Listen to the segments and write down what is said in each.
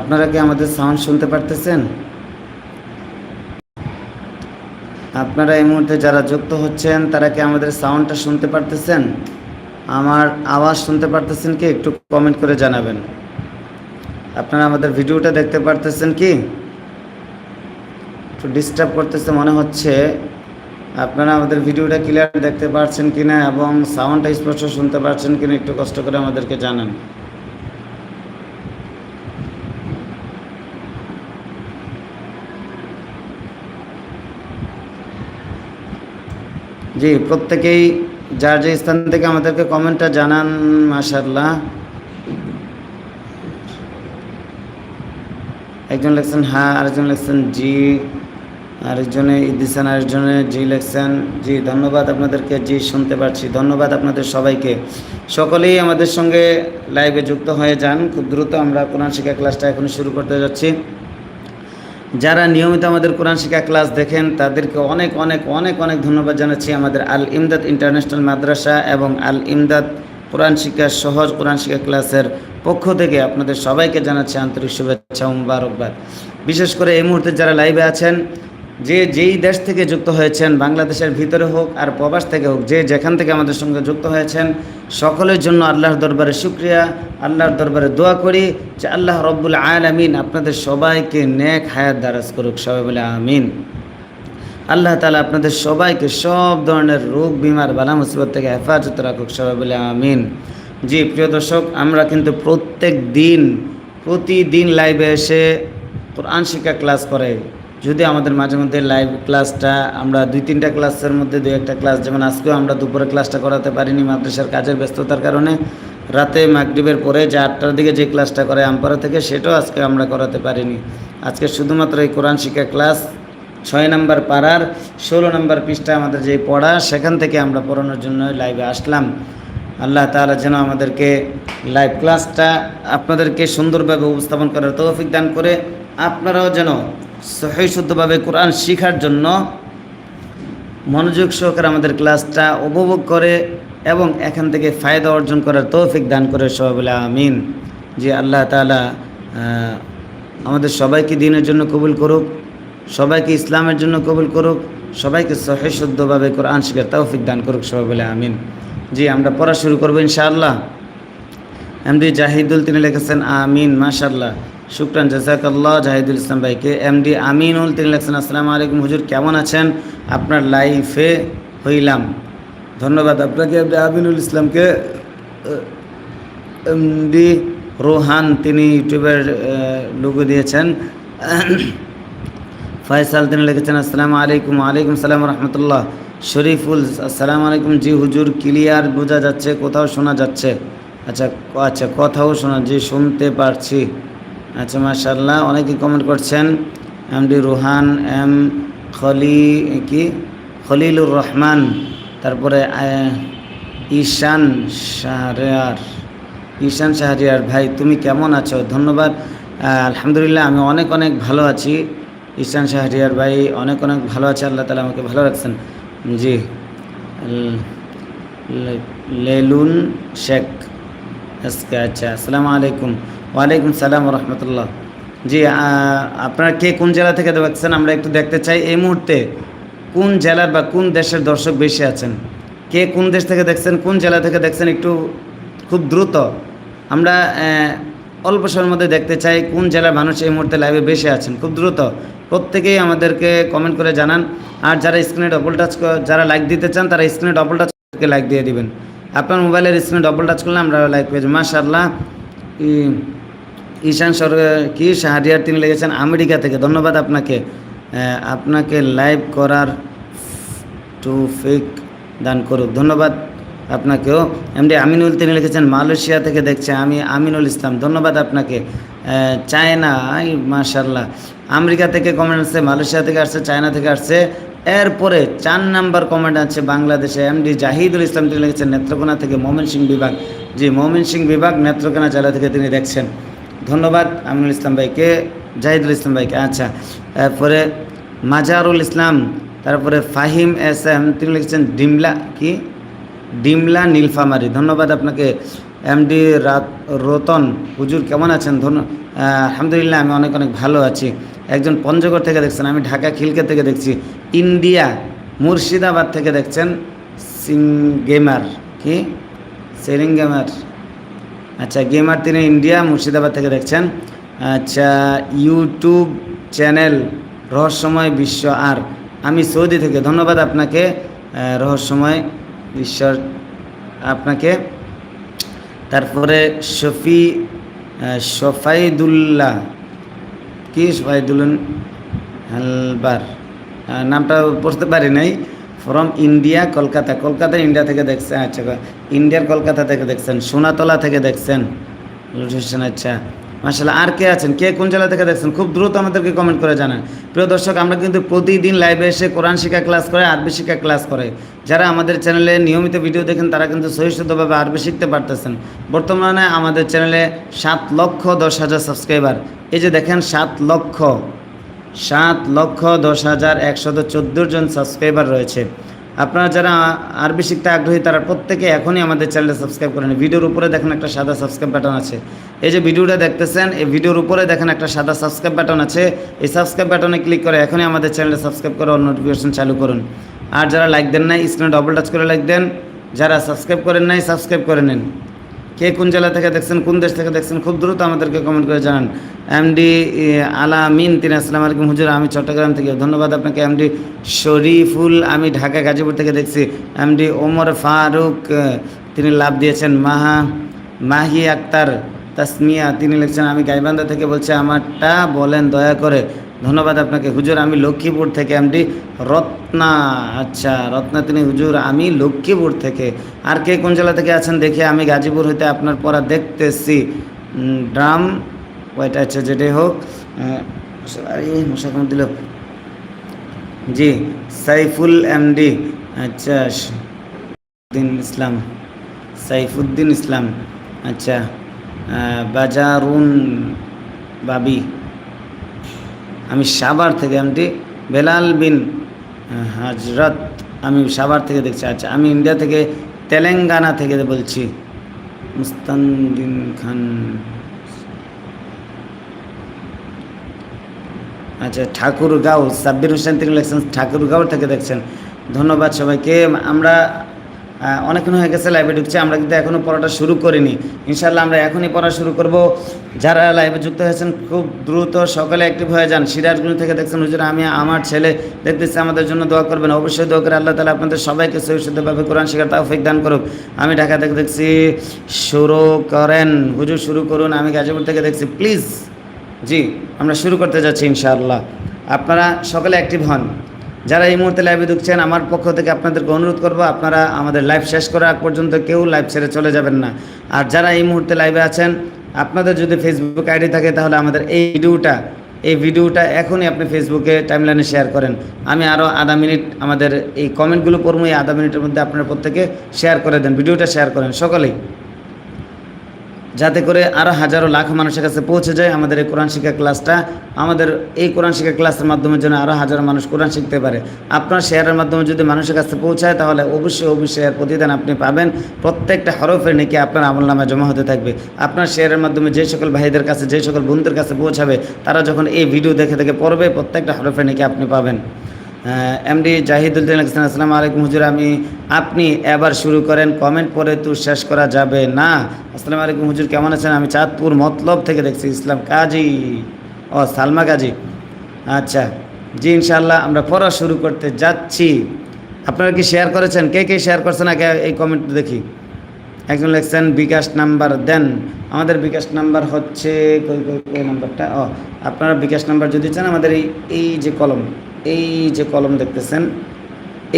আপনারা কি আমাদের সাউন্ড শুনতে পারতেছেন? আপনারা এই মুহূর্তে যারা যুক্ত হচ্ছেন, তারা কি আমাদের সাউন্ডটা শুনতে পারতেছেন? আমার আওয়াজ শুনতে পারতেছেন কি? একটু কমেন্ট করে জানাবেন। আপনারা আমাদের ভিডিওটা দেখতে পারতেছেন কি? একটু ডিস্টার্ব করতেছে মনে হচ্ছে। আপনারা আমাদের ভিডিওটা ক্লিয়ার দেখতে পাচ্ছেন কিনা এবং সাউন্ডটা স্পষ্ট শুনতে পারছেন কি না একটু কষ্ট করে আমাদেরকে জানান। জি, প্রত্যেকেই যার যে স্থান থেকে আমাদেরকে কমেন্টটা জানান মাশাল্লাহ একজন লেখছেন হ্যাঁ আরেকজন লেখছেন জি, আরেকজনে দিচ্ছেন আরেকজনে জি লেখছেন। জি, ধন্যবাদ আপনাদেরকে, জি, শুনতে পারছি। ধন্যবাদ আপনাদের সবাইকে। সকলেই আমাদের সঙ্গে লাইভে যুক্ত হয়ে যান। খুব দ্রুত আমরা কোরআন শিক্ষা ক্লাসটা এখন শুরু করতে যাচ্ছি। যারা নিয়মিত আমাদের কোরআন শিক্ষা ক্লাস দেখেন, তাদেরকে অনেক অনেক অনেক অনেক ধন্যবাদ জানাচ্ছি আমাদের আল ইমদাদ ইন্টারন্যাশনাল মাদ্রাসা এবং আল ইমদাদ কোরআন শিক্ষা সহজ কোরআন শিক্ষা ক্লাসের পক্ষ থেকে আপনাদের সবাইকে জানাচ্ছি আন্তরিক শুভেচ্ছা মুবারকবাদ। বিশেষ করে এই মুহূর্তে যারা লাইভে আছেন যে যেই দেশ থেকে যুক্ত হয়েছেন, বাংলাদেশের ভিতরে হোক আর প্রবাস থেকে হোক, যে যেখান থেকে আমাদের সঙ্গে যুক্ত হয়েছেন, সকলের জন্য আল্লাহর দরবারে শুক্রিয়া, আল্লাহর দরবারে দোয়া করি যে আল্লাহ রব্বুল আমিন আপনাদের সবাইকে নেক হায়াত দারাজ করুক, সবাই বলে আমিন। আল্লাহ তালা আপনাদের সবাইকে সব ধরনের রোগ, বিমার, বালা মুসিবত থেকে হেফাজত রাখুক, সবাই বলে আমিন। জি, প্রিয় দর্শক, আমরা কিন্তু প্রত্যেক দিন, প্রতিদিন লাইভে এসে কোরআন শিক্ষা ক্লাস করে। যদি আমাদের মাঝে মধ্যে লাইভ ক্লাসটা আমরা দুই তিনটা ক্লাসের মধ্যে দুই একটা ক্লাস যেমন আজকেও আমরা দুপুরে ক্লাসটা করাতে পারিনি মাদ্রাসার কাজের ব্যস্ততার কারণে, রাতে মাগরিবের পরে যে আটটার দিকে যে ক্লাসটা করে আমপাড়া থেকে সেটাও আজকে আমরা করাতে পারিনি। আজকে শুধুমাত্র এই কোরআন শিক্ষা ক্লাস ছয় নম্বর পাড়ার ষোলো নম্বর পৃষ্ঠা আমাদের যে পড়া, সেখান থেকে আমরা পড়ানোর জন্য লাইভে আসলাম। আল্লাহ তাআলা যেন আমাদেরকে লাইভ ক্লাসটা আপনাদেরকে সুন্দরভাবে উপস্থাপন করার তৌফিক দান করে, আপনারাও যেন সহি শুদ্ধভাবে কোরআন শেখার জন্য মনোযোগ সহকারে আমাদের ক্লাসটা উপভোগ করে এবং এখান থেকে ফায়দা অর্জন করার তৌফিক দান করে সবাই আমিন। যে আল্লাহ আহ, আমাদের সবাইকে দিনের জন্য কবুল করুক সবাইকে ইসলামের জন্য কবুল করুক সবাইকে সহি শুদ্ধভাবে কোরআন শেখার তৌফিক দান করুক সবাই বলে আমিন। জি আমরা পড়া শুরু করব ইনশাআল্লাহ। এমডি জাহিদুল তিনি লিখেছেন আমিন মাশাল্লাহ শুক্রান, জাজাকাল্লাহ। জাহিদুল ইসলাম ভাইকে, এমডি আমিনুল তিনি লিখেছেন আসসালামু আলাইকুম। হুজুর, কেমন আছেন? আপনার লাইফে হইলাম। ধন্যবাদ আপনাকে, এমডি আমিনুল ইসলামকে। এমডি রোহান, তিনি ইউটিউবের লোগো দিয়েছেন। ফয়সাল, তিনি লিখেছেন, আসসালামু আলাইকুম। আলাইকুম সালাম রহমতুল্লাহ। শরীফুল, আসসালামু আলাইকুম। জি, হুজুর, ক্লিয়ার বোঝা যাচ্ছে, কোথাও শোনা যাচ্ছে। আচ্ছা আচ্ছা কথাও শোনা, জি, শুনতে পারছি। আচ্ছা মাশাল্লাহ অনেকে কমেন্ট করছেন এম ডি রুহান এম খলি কি? খলিলুর রহমান, তারপরে ঈশান শাহরিয়ার ঈশান শাহরিয়ার ভাই, তুমি কেমন আছো? ধন্যবাদ। আলহামদুলিল্লাহ, আমি অনেক অনেক ভালো আছি। ঈশান শাহরিয়ার ভাই, অনেক অনেক ভালো আছে, আল্লাহ তালা আমাকে ভালো রাখছেন। জি। লেলুন শেখ। আচ্ছা আসসালামু আলাইকুম। ওয়ালাইকুম সালাম রহমতুল্লাহ। জি আপনারা কে কোন জেলা থেকে দেখছেন আমরা একটু দেখতে চাই এই মুহূর্তে কোন জেলার বা কোন দেশের দর্শক বেশি আছেন? কে কোন দেশ থেকে দেখছেন, কোন জেলা থেকে দেখছেন একটু খুব দ্রুত? আমরা অল্প সময়ের মধ্যে দেখতে চাই কোন জেলার মানুষ এই মুহূর্তে লাইভে বেশি আছেন, খুব দ্রুত। প্রত্যেকেই আমাদেরকে কমেন্ট করে জানান। আর যারা স্ক্রিনে ডবল টাচ যারা লাইক দিতে চান, তারা স্ক্রিনে ডবল টাচ লাইক দিয়ে দিবেন। আপনার মোবাইলের স্ক্রিনে ডবল টাচ করলে আমরা লাইক পেয়েছি মাশাআল্লাহ, ই- ঈশান সরকার কি শাহরিয়ার তিনি লেগেছেন আমেরিকা থেকে। ধন্যবাদ আপনাকে। আপনাকে লাইভ করার টু ফেক দান করুক। ধন্যবাদ আপনাকেও। এমডি আমিনুল তিনি লিখেছেন, মালয়েশিয়া থেকে দেখছে আমি আমিনুল ইসলাম। ধন্যবাদ আপনাকে। চায়না মাশাল্লাহ আমেরিকা থেকে কমেন্ট আসছে, মালয়েশিয়া থেকে আসছে, চায়না থেকে আসছে। এরপরে চার নাম্বার কমেন্ট আছে বাংলাদেশে। এমডি জাহিদুল ইসলাম তিনি লিখেছেন, নেত্রকোনা থেকে মোমিন সিং বিভাগ। জি মোমিন সিং বিভাগ নেত্রকোনা জেলা থেকে তিনি দেখছেন। ধন্যবাদ, আমিনুল ইসলাম ভাইকে, জাহিদুল ইসলাম ভাইকে। আচ্ছা তারপরে মাজারুল ইসলাম, তারপরে ফাহিম এস এম, তিনি লিখেছেন ডিমলা, কি? ডিমলা নীলফামারি। ধন্যবাদ আপনাকে। এমডি রাত রতন, হুজুর কেমন আছেন? ধন্য আলহামদুলিল্লাহ, আমি অনেক অনেক ভালো আছি। একজন পঞ্চগড় থেকে দেখছেন, আমি ঢাকা খিলকে থেকে দেখছি। ইন্ডিয়া, মুর্শিদাবাদ থেকে দেখছেন, সিং গেমার, কি? সেরিং গেমার। আচ্ছা গেমার তিনি ইন্ডিয়া মুর্শিদাবাদ থেকে দেখছেন। আচ্ছা ইউটিউব চ্যানেল রহস্যময় বিশ্ব আর। আমি সৌদি থেকে ধন্যবাদ আপনাকে রহস্যময় ঈশ্বর আপনাকে। তারপরে শফি আহ, শফাইদুল্লাহ কি শফাইদুল্লাহ হালবার নামটা পড়তে পারি নাই। From India Kolkata Kolkata India থেকে দেখছেন আচ্ছা ইন্ডিয়ার কলকাতা থেকে দেখছেন, সোনাতলা থেকে দেখছেন। হোসেন আচ্ছা। মাসাল্লাহ আর কে আছেন? কে কোন জেলা থেকে দেখছেন? খুব দ্রুত আমাদেরকে কমেন্ট করে জানান। প্রিয় দর্শক, আমরা কিন্তু প্রতিদিন লাইভে এসে কোরআন শিক্ষা ক্লাস করে, আরবি শিক্ষা ক্লাস করে। যারা আমাদের চ্যানেলে নিয়মিত ভিডিও দেখেন, তারা কিন্তু সহিষ্ণুতভাবে আরবি শিখতে পারতেছেন। বর্তমানে আমাদের চ্যানেলে সাত লক্ষ দশ হাজার সাবস্ক্রাইবার এই যে দেখেন, সাত লক্ষ। সাত লক্ষ দশ হাজার একশত চোদ্দ জন সাবস্ক্রাইবার রয়েছে। আপনারা যারা আরবি শিখতে আগ্রহী, তারা প্রত্যেকে এখনই আমাদের চ্যানেলে সাবস্ক্রাইব করেন ভিডিওর উপরে দেখেন একটা সাদা সাবস্ক্রাইব বাটন আছে। এই যে ভিডিওটা দেখতেছেন, এই ভিডিওর উপরে দেখেন একটা সাদা সাবস্ক্রাইব বাটন আছে। এই সাবস্ক্রাইব বাটনে ক্লিক করে এখনই আমাদের চ্যানেলে সাবস্ক্রাইব করে নোটিফিকেশন চালু করুন। আর যারা লাইক দেন নাই স্ক্রিনে ডবল টাচ করে লাইক দেন। যারা সাবস্ক্রাইব করেন নাই সাবস্ক্রাইব করে নেন। কে কোন জেলা থেকে দেখছেন, কোন দেশ থেকে দেখছেন, খুব দ্রুত আমাদেরকে কমেন্ট করে জানান। এমডি আলামিন, তিনি আসসালামু আলাইকুম। হুজুর, আমি চট্টগ্রাম থেকে। ধন্যবাদ আপনাকে এমডি শরীফুল, আমি ঢাকা, গাজীপুর থেকে দেখছি। এমডি ওমর ফারুক তিনি লাভ দিয়েছেন। মাহা, মাহি আক্তার, তাসমিয়া, তিনি লিখছেন, আমি গাইবান্ধা থেকে বলছি, আমারটা বলেন, দয়া করে। ধন্যবাদ আপনাকে। হুজুর, আমি লক্ষ্মীপুর থেকে, এমডি রত্না। আচ্ছা রত্না তিনি, হুজুর, আমি লক্ষ্মীপুর থেকে। আর কে কোন জেলা থেকে আছেন দেখে আমি গাজীপুর হইতে আপনার পড়া দেখতেছি। ড্রাম ওইটা আচ্ছা যেটাই হোক মশা কেমন দিল। জি, সাইফুল এমডি আচ্ছা দিন ইসলাম, সাইফুদ্দিন ইসলাম আচ্ছা বাজারুন বাবি। আমি সাভার থেকে এমটি বেলাল বিন হজরত আমি সাভার থেকে দেখছি। আচ্ছা আমি ইন্ডিয়া থেকে তেলেঙ্গানা থেকে বলছি। মুস্তানদিন খান। আচ্ছা ঠাকুরগাঁও, সাব্বির হোসেন থেকে লিখছেন, ঠাকুরগাঁও থেকে দেখছেন। ধন্যবাদ সবাইকে। আমরা অনেকক্ষণ হয়ে গেছে লাইভে ঢুকছে, আমরা কিন্তু এখনও পড়াটা শুরু করিনি। ইনশাল্লাহ আমরা এখনই পড়া শুরু করব। যারা লাইভে যুক্ত হয়েছেন, খুব দ্রুত সকালে অ্যাক্টিভ হয়ে যান। সিরাজগঞ্জ থেকে দেখছেন, হুজুর, আমি, আমার ছেলে দেখতেছি, আমাদের জন্য দোয়া করবেন। অবশ্যই দোয়া করে আল্লাহ তালা আপনাদের সবাইকে সহিষ্ণুভাবে কোরআন শেখার তাওফিক দান করুক। আমি ঢাকা থেকে দেখছি, শুরু করেন। হুজুর, শুরু করুন। আমি গাজীপুর থেকে দেখছি প্লিজ জি, আমরা শুরু করতে যাচ্ছি ইনশাআল্লাহ। আপনারা সকলে অ্যাক্টিভ হন। যারা এই মুহূর্তে লাইভে ঢুকছেন, আমার পক্ষ থেকে আপনাদেরকে অনুরোধ করব, আপনারা আমাদের লাইভ শেষ করার আগ পর্যন্ত কেউ লাইভ ছেড়ে চলে যাবেন না। আর যারা এই মুহূর্তে লাইভে আছেন, আপনাদের যদি ফেসবুক আইডি থাকে, তাহলে আমাদের এই ভিডিওটা এই ভিডিওটা এখনই আপনি ফেসবুকে টাইমলাইনে শেয়ার করেন। আমি আরও আধা মিনিট আমাদের এই কমেন্টগুলো পড়ব এই আধা মিনিটের মধ্যে আপনারা প্রত্যেকে শেয়ার করে দেন, ভিডিওটা শেয়ার করেন, সকলেই। যাতে করে আরও হাজারো লাখ মানুষের কাছে পৌঁছে যায় আমাদের এই কোরআন শিক্ষা ক্লাসটা। আমাদের এই কোরআন শিক্ষা ক্লাসের মাধ্যমে যেন আরও হাজারো মানুষ কোরআন শিখতে পারে। আপনার শেয়ারের মাধ্যমে যদি মানুষের কাছে পৌঁছায়, তাহলে অবশ্যই অবশ্যই এর প্রতিদান আপনি পাবেন। প্রত্যেকটা হরফের নাকি আপনার আমল নামায় জমা হতে থাকবে। আপনার শেয়ারের মাধ্যমে যে সকল ভাইদের কাছে, যে সকল বন্ধুদের কাছে পৌঁছাবে, তারা যখন এই ভিডিও দেখে দেখে পড়বে, প্রত্যেকটা হরফের নাকি আপনি পাবেন। এমডি জাহিদুদ্দিন আসসালামু আলাইকুম হুজুর, আমি, আপনি এবার শুরু করেন কমেন্ট পরে তো শেষ করা যাবে না। আসসালামু আলাইকুম হুজুর, কেমন আছেন? আমি চাঁদপুর মতলব থেকে দেখছি, ইসলাম কাজী। ও, সালমা কাজী। আচ্ছা জি ইনশাল্লাহ আমরা পড়া শুরু করতে যাচ্ছি। আপনারা কি শেয়ার করেছেন? কে কে শেয়ার করছেন আগে এই কমেন্ট দেখি। একজন লিখছেন, বিকাশ নাম্বার দেন। আমাদের বিকাশ নাম্বার হচ্ছে নাম্বারটা? ও, আপনারা বিকাশ নাম্বার যদি চান, আমাদের এই এই যে কলম এই যে কলম দেখতেছেন,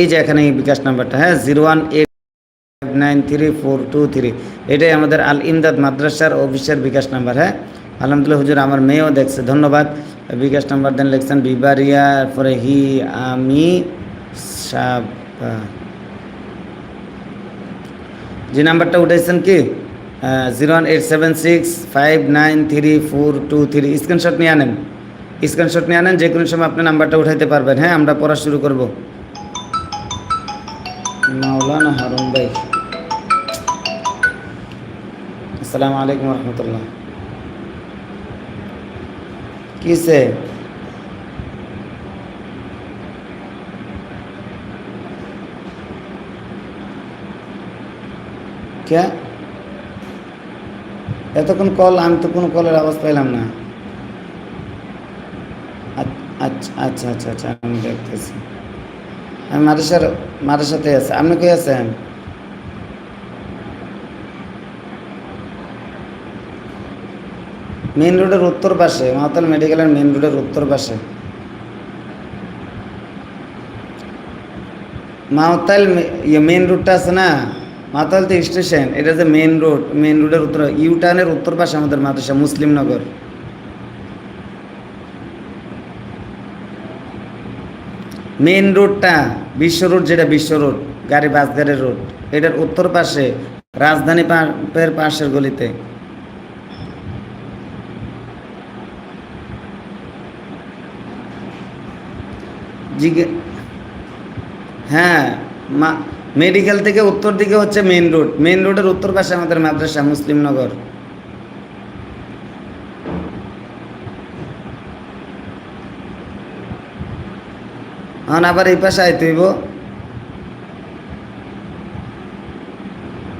এই যে এখানে এই বিকাশ নাম্বারটা হ্যাঁ zero one eight five nine three four two three. এটাই আমাদের আল ইমদাদ মাদ্রাসার অফিসের বিকাশ নাম্বার হ্যাঁ। আলহামদুলিল্লাহ, হুজুর, আমার মেয়েও দেখছে, ধন্যবাদ। বিকাশ নাম্বার দেন লিখছেন, বিবারিয়া পরে হি আমি যে নাম্বারটা উঠেছেন কি? Zero one eight seven six five nine three four two three. Screenshot নিয়ে আনেন। স্ক্রিনশট নিয়ে আনেন যে কোনো সময় আপনি নাম্বারটা উঠাইতে পারবেন। হ্যাঁ আমরা পড়া শুরু করব। মাওলানা হারুন ভাই। আসসালামু আলাইকুম রহমতুল্লাহ। কিসে কে? এতক্ষণ কল আমি তো কোনো কলের আওয়াজ পাইলাম না। আচ্ছা আচ্ছা আচ্ছা আচ্ছা আমি দেখতেছি। আমি মাদ্রাসার মাদ্রাসাতে আছে। আপনি কই আছেন? মেইন রোডের উত্তর পাশে, মাতাল মেডিকেলের মেন রোডের উত্তর পাশে। মাওতাল ইয়ে মেইন রোডটা আছে না? মাতাল তো স্টেশন, এটা যে মেইন রোড, মেইন রোডের উত্তর, ইউটার্নের উত্তর পাশে আমাদের মাদ্রাসা মুসলিমনগর মেইন রোডটা বিশ্ব রোড যেটা বিশ্ব রোড, গাড়ি বাস গাড়ির রোড, এটার উত্তর পাশে রাজধানী পার্কের পাশের গলিতে। জিজ্ঞে হ্যাঁ মা মেডিকেল থেকে উত্তর দিকে হচ্ছে মেইন রোড। মেইন রোডের উত্তর পাশে আমাদের মাদ্রাসা মুসলিমনগর এখন আবার এই পাশে আইতে হইব।